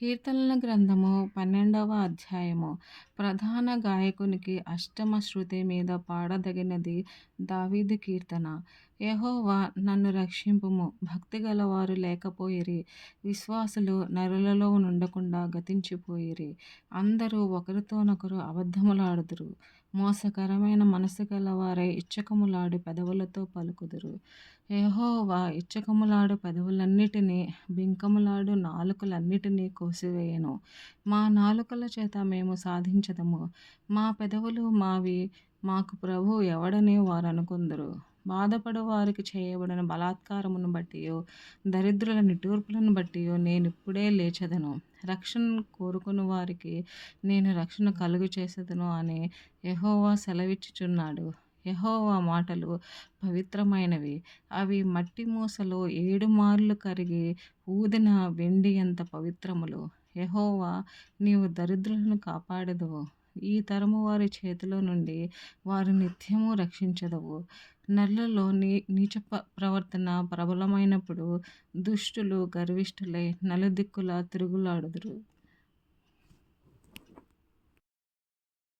కీర్తనల గ్రంథము పన్నెండవ అధ్యాయము. ప్రధాన గాయకునికి అష్టమ శృతి మీద పాడదగినది దావీదు కీర్తన. యహోవా నన్ను రక్షింపుము. భక్తి గలవారు లేకపోయిరి విశ్వాసులు నరులలో నుండకుండా గతించిపోయిరి. అందరూ ఒకరితోనొకరు అబద్ధములాడుదురు. మోసకరమైన మనసు గలవారై ఇచ్చకములాడి పెదవులతో పలుకుదురు. యహోవా ఇచ్చకములాడు పెదవులన్నిటినీ బింకములాడు నాలుకలన్నిటినీ కోసివేయను. మా నాలుకల చేత మేము సాధించదము. మా పెదవులు మావి మాకు ప్రభు ఎవడని వారు అనుకుందరు బాధపడు వారికి చేయబడిన బలాత్కారమును బట్టియో దరిద్రుల బట్టయో నేను ఇప్పుడే లేచదను. రక్షణ కోరుకుని వారికి నేను రక్షణ కలుగు చేసేదను అని యహోవా సెలవిచ్చుచున్నాడు. యహోవా మాటలు పవిత్రమైనవి. అవి మట్టి మూసలో ఏడు మార్లు కరిగి ఊదిన వెండి ఎంత పవిత్రములు. యహోవా నీవు దరిద్రులను కాపాడదు ఈ తరము వారి చేతిలో నుండి వారు నిత్యము రక్షించదవు. నల్లలో నీ నీచ ప్రవర్తన ప్రబలమైనప్పుడు దుష్టులు గర్విష్ఠులై నలుదిక్కులా తిరుగులాడుదురు.